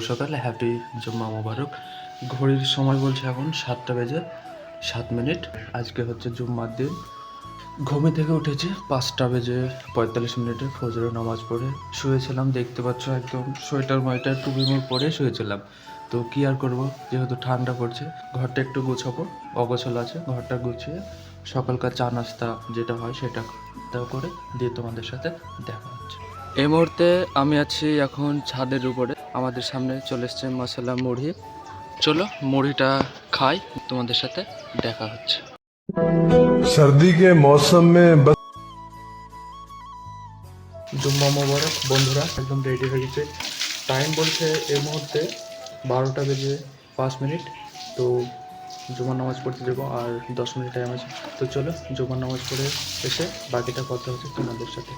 সকালে হ্যাপি জুম্মা মোবারক। ঘড়ির সময় বলছে এখন সাতটা বেজে সাত মিনিট। আজকে হচ্ছে জুম্মার দিন। ঘুমে থেকে উঠেছি, পাঁচটা বেজে পঁয়তাল্লিশ মিনিটে ফজরের নামাজ পড়ে শুয়েছিলাম। দেখতে পাচ্ছ একদম সোয়েটার ময়টার টুপি মুখ পরে শুয়েছিলাম। তো কি আর করব? যেহেতু ঠান্ডা পড়ছে, ঘরটা একটু গুছাবো। অগোছল আছে, ঘরটা গুছিয়ে সকালকার চা নাস্তা যেটা হয় সেটা করে দিয়ে তোমাদের সাথে দেখা হচ্ছে। এই মুহূর্তে আমি আছি এখন ছাদের উপরে। আমাদের সামনে চলে এসছে মশলা মুড়ি। চলো মুড়িটা খাই তোমাদের সাথে দেখা হচ্ছে। সর্দি কে মৌসুম মে জুম্মা মোবারক বন্ধুরা একদম রেডি হয়ে গেছে। টাইম বলছে এই মুহূর্তে বারোটা বেজে পাঁচ মিনিট। তো জুমার নামাজ পড়তে যাব আর দশ মিনিট টাইম আছে। তো চলো জুমার নামাজ পড়ে এসে বাকিটা কথা হচ্ছে তোমাদের সাথে।